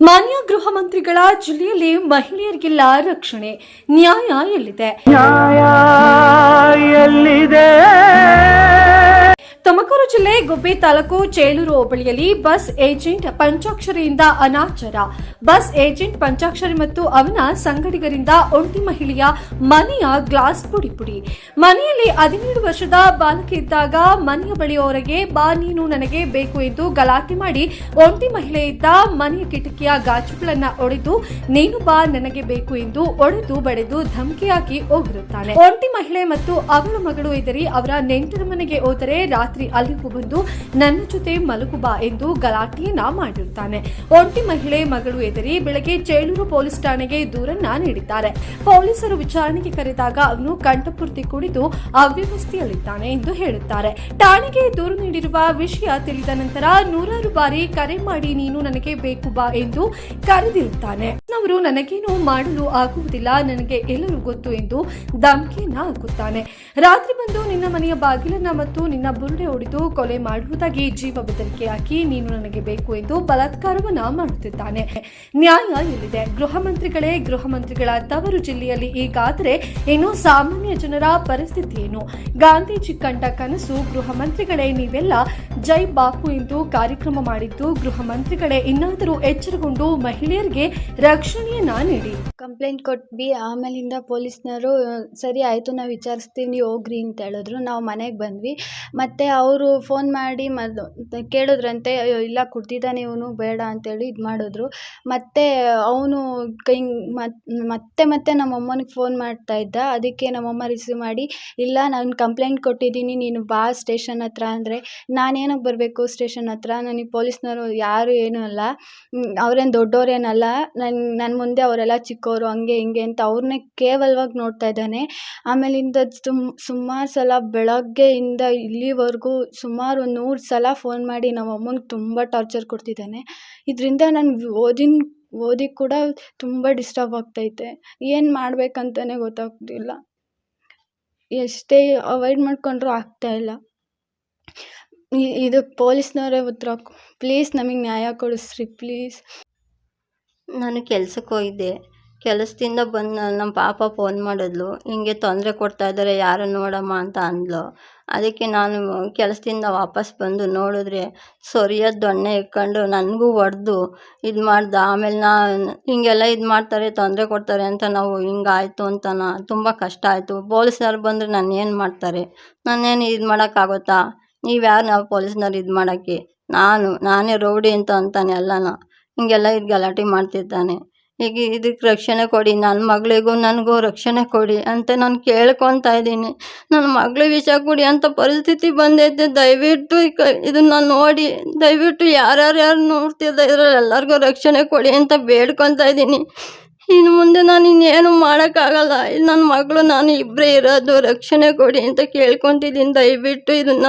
ಮಾನ್ಯ ಗೃಹ ಮಂತ್ರಿಗಳ ಜಿಲ್ಲೆಯಲ್ಲಿ ಮಹಿಳೆಯರಿಗೆಲ್ಲ ರಕ್ಷಣೆ ನ್ಯಾಯ ಎಲ್ಲಿದೆ? ಜಿಲ್ಲೆ ಗುಬ್ಬಿ ತಾಲೂಕು ಚೇಲೂರು ಹೋಬಳಿಯಲ್ಲಿ ಬಸ್ ಏಜೆಂಟ್ ಪಂಚಾಕ್ಷರಿಯಿಂದ ಅನಾಚಾರ. ಬಸ್ ಏಜೆಂಟ್ ಪಂಚಾಕ್ಷರಿ ಮತ್ತು ಅವನ ಸಂಗಡಿಗರಿಂದ ಒಂಟಿ ಮಹಿಳೆಯ ಮನೆಯ ಗ್ಲಾಸ್ ಪುಡಿ ಪುಡಿ. ಮನೆಯಲ್ಲಿ ಹದಿನೇಳು ವರ್ಷದ ಬಾಲಕಿ ಇದ್ದಾಗ ಮನೆಯ ಬಳಿ ಹೊರಗೆ ಬಾ ನೀನು, ನನಗೆ ಬೇಕು ಎಂದು ಗಲಾಟೆ ಮಾಡಿ ಒಂಟಿ ಮಹಿಳೆ ಇದ್ದ ಮನೆಯ ಕಿಟಕಿಯ ಗಾಜುಗಳನ್ನ ಒಡೆದು, ನೀನು ಬಾ, ನನಗೆ ಬೇಕು ಎಂದು ಒಡೆದು ಬಡೆದು ಧಮಕಿ ಹಾಕಿ ಹೋಗಿರುತ್ತಾನೆ ಒಂಟಿ ಮಹಿಳೆ ಮತ್ತು ಅವಳ ಮಗಳು ಎದರಿ ಅವರ ನೆಂಟರ ಮನೆಗೆ ಹೋದರೆ ರಾತ್ರಿ ಅಲ್ಲಿಗೂ ಬಂದು ನನ್ನ ಜೊತೆ ಮಲಗು ಬಾ ಎಂದು ಗಲಾಟೆಯನ್ನ ಮಾಡಿರುತ್ತಾನೆ ಒಂಟಿ ಮಹಿಳೆ ಮಗಳು ಎದರಿ ಬೆಳಗ್ಗೆ ಚೇಳೂರು ಪೊಲೀಸ್ ಠಾಣೆಗೆ ದೂರನ್ನ ನೀಡಿದ್ದಾರೆ. ಪೊಲೀಸರು ವಿಚಾರಣೆಗೆ ಕರೆದಾಗ ಅವನು ಕಂಠಪೂರ್ತಿ ಕುಡಿದು ಅವ್ಯವಸ್ಥೆಯಲ್ಲಿದ್ದಾನೆ ಎಂದು ಹೇಳುತ್ತಾರೆ. ಠಾಣೆಗೆ ದೂರು ನೀಡಿರುವ ವಿಷಯ ತಿಳಿದ ನಂತರ ನೂರಾರು ಬಾರಿ ಕರೆ ಮಾಡಿ ನೀನು ನನಗೆ ಬೇಕು ಬಾ ಎಂದು ಕರೆದಿರುತ್ತಾನೆ. ಅವರು ನನಗೇನು ಮಾಡಲು ಆಗುವುದಿಲ್ಲ, ನನಗೆ ಎಲ್ಲರೂ ಗೊತ್ತು ಎಂದು ಧಮಕಿಯನ್ನ ಹಾಕುತ್ತಾನೆ ರಾತ್ರಿ ಬಂದು ನಿನ್ನ ಮನೆಯ ಬಾಗಿಲನ್ನ ಮತ್ತು ನಿನ್ನ ಬುರುಡೆ ಹೊಡೆದು ಕೊಲೆ ಮಾಡುವುದಾಗಿ ಜೀವ ಬೆದರಿಕೆ ಹಾಕಿ ನೀನು ನನಗೆ ಬೇಕು ಎಂದು ಬಲಾತ್ಕಾರವನ್ನ ಮಾಡುತ್ತಿದ್ದಾನೆ. ನ್ಯಾಯ ಎಲ್ಲಿದೆ ಗೃಹ ಮಂತ್ರಿಗಳೇ, ಗೃಹ ಮಂತ್ರಿಗಳ ತವರು ಜಿಲ್ಲೆಯಲ್ಲಿ ಈಗಾದರೆ ಇನ್ನು ಸಾಮಾನ್ಯ ಜನರ ಪರಿಸ್ಥಿತಿ ಏನು? ಗಾಂಧೀಜಿ ಕಂಡ ಕನಸು ಗೃಹ ಮಂತ್ರಿಗಳೇ, ನೀವೆಲ್ಲ ಜೈ ಬಾಪು ಎಂದು ಕಾರ್ಯಕ್ರಮ ಮಾಡಿದ್ದು ಗೃಹ ಮಂತ್ರಿಗಳೇ, ಇನ್ನಾದರೂ ಎಚ್ಚರಗೊಂಡು ಮಹಿಳೆಯರಿಗೆ ರಕ್ಷಣೆಯನ್ನ ನೀಡಿ ಕಂಪ್ಲೇಂಟ್ ಕೊಟ್ವಿ, ಆಮೇಲಿಂದ ಪೊಲೀಸ್ನವರು ಸರಿ ಆಯಿತು, ನಾವು ವಿಚಾರಿಸ್ತೀವಿ, ನೀವು ಹೋಗ್ರಿ ಅಂತ ಹೇಳಿದ್ರು. ನಾವು ಮನೆಗೆ ಬಂದ್ವಿ. ಮತ್ತು ಅವರು ಫೋನ್ ಮಾಡಿ ಮದ್, ಕೇಳಿದ್ರಂತೆ, ಅಯ್ಯೋ, ಇಲ್ಲ, ಕುಡ್ದಿದ್ದಾನೆ ಇವನು, ಬೇಡ ಅಂತೇಳಿ ಇದು ಮಾಡಿದ್ರು. ಮತ್ತು ಅವನು ಕೈ ಮತ್ತೆ ಮತ್ತೆ ನಮ್ಮ ಅಮ್ಮನಿಗೆ ಫೋನ್ ಮಾಡ್ತಾ ಇದ್ದ. ಅದಕ್ಕೆ ನಮ್ಮಮ್ಮ ರಿಸೀವ್ ಮಾಡಿ, ಇಲ್ಲ, ನಾನು ಕಂಪ್ಲೇಂಟ್ ಕೊಟ್ಟಿದ್ದೀನಿ, ನೀನು ಬಾ ಸ್ಟೇಷನ್ ಹತ್ರ ಅಂದರೆ ನಾನೇನಕ್ಕೆ ಬರಬೇಕು ಸ್ಟೇಷನ್ ಹತ್ರ? ನನಗೆ ಪೊಲೀಸ್ನವರು ಯಾರು ಏನೂ ಅಲ್ಲ. ಅವ್ರೇನು ದೊಡ್ಡವ್ರೇನಲ್ಲ ನನ್ನ ನನ್ನ ಮುಂದೆ ಅವರೆಲ್ಲ ಚಿಕ್ಕವರು ಹಂಗೆ ಹಿಂಗೆ ಅಂತ ಅವ್ರನ್ನೇ ಕೇವಲವಾಗಿ ನೋಡ್ತಾ ಇದ್ದಾನೆ. ಆಮೇಲಿಂದ ತುಮ್ ಸುಮಾರು ಸಲ ಬೆಳಗ್ಗೆಯಿಂದ ಇಲ್ಲಿವರೆಗೂ ಸುಮಾರು ಒಂದು ನೂರು ಸಲ ಫೋನ್ ಮಾಡಿ ನಮ್ಮ ಅಮ್ಮಂಗೆ ತುಂಬ ಟಾರ್ಚರ್ ಕೊಡ್ತಿದ್ದಾನೆ. ಇದರಿಂದ ನಾನು ಓದಿನ, ಓದಿ ಕೂಡ ತುಂಬ ಡಿಸ್ಟರ್ಬ್ ಆಗ್ತೈತೆ. ಏನು ಮಾಡಬೇಕಂತನೇ ಗೊತ್ತಾಗ್ತಿಲ್ಲ ಎಷ್ಟೇ ಅವಾಯ್ಡ್ ಮಾಡಿಕೊಂಡ್ರೂ ಆಗ್ತಾಯಿಲ್ಲ ಇದು ಪೊಲೀಸ್ನವರೇ ಉತ್ತರ ಪ್ಲೀಸ್ ನಮಗೆ ನ್ಯಾಯ ಕೊಡಿಸ್ರಿ, ಪ್ಲೀಸ್. ನಾನು ಕೆಲ್ಸಕ್ಕೆ ಹೋಗಿದ್ದೆ. ಕೆಲಸದಿಂದ ಬಂದು ನಮ್ಮ ಪಾಪ ಫೋನ್ ಮಾಡಿದ್ಲು. ಹಿಂಗೆ ತೊಂದರೆ ಕೊಡ್ತಾ ಇದ್ದಾರೆ ಯಾರು ನೋಡಮ್ಮ? ಅಂತ ಅಂದ್ಲು. ಅದಕ್ಕೆ ನಾನು ಕೆಲಸದಿಂದ ವಾಪಸ್ ಬಂದು ನೋಡಿದ್ರೆ ಸೊರಿಯೋದು ದೊಣ್ಣೆ ಇಟ್ಕೊಂಡು ನನಗೂ ಹೊಡ್ದು ಇದು ಮಾಡ್ದೆ. ಆಮೇಲೆ ನಾನು ಹಿಂಗೆಲ್ಲ ಇದು ಮಾಡ್ತಾರೆ, ತೊಂದರೆ ಕೊಡ್ತಾರೆ ಅಂತ ನಾವು ಹಿಂಗಾಯ್ತು ಅಂತ ನಾ ತುಂಬ ಕಷ್ಟ ಆಯಿತು. ಪೊಲೀಸ್ನವ್ರು ಬಂದರೆ ನಾನು ಏನು ಮಾಡ್ತಾರೆ? ನಾನೇನು ಇದು ಮಾಡೋಕ್ಕಾಗುತ್ತಾ? ನೀವು ಯಾರು ನಾವು ಪೊಲೀಸ್ನವ್ರು ಇದು ಮಾಡೋಕ್ಕೆ? ನಾನು, ನಾನೇ ರೌಡಿ ಅಂತ ಅಂತಾನೆ ಎಲ್ಲನ ಹಿಂಗೆಲ್ಲ ಇದು ಗಲಾಟೆ ಮಾಡ್ತಿರ್ತಾನೆ ಈಗ ಇದಕ್ಕೆ ರಕ್ಷಣೆ ಕೊಡಿ ನನ್ನ ಮಗಳಿಗೂ ನನಗೂ ರಕ್ಷಣೆ ಕೊಡಿ ಅಂತ ನಾನು ಕೇಳ್ಕೊತಾ ಇದ್ದೀನಿ. ನನ್ನ ಮಗಳ ವಿಷ ಕೊಡಿ ಅಂತ ಪರಿಸ್ಥಿತಿ ಬಂದೈತೆ. ದಯವಿಟ್ಟು ಇದನ್ನ ನಾನು ಇದನ್ನು ನೋಡಿ, ದಯವಿಟ್ಟು ಯಾರ್ಯಾರು ಯಾರು ನೋಡ್ತಿದ್ದ ಇದ್ರಲ್ಲಿ ಎಲ್ಲರಿಗೂ ರಕ್ಷಣೆ ಕೊಡಿ ಅಂತ ಬೇಡ್ಕೊತಾ ಇದ್ದೀನಿ. ಇನ್ನು ಮುಂದೆ ನಾನು ಇನ್ನೇನು ಮಾಡೋಕ್ಕಾಗಲ್ಲ. ನನ್ನ ಮಗಳು, ನಾನು ಇಬ್ಬರೇ ಇರೋದು, ರಕ್ಷಣೆ ಕೊಡಿ ಅಂತ ಕೇಳ್ಕೊತಿದ್ದೀನಿ. ದಯವಿಟ್ಟು ಇದನ್ನು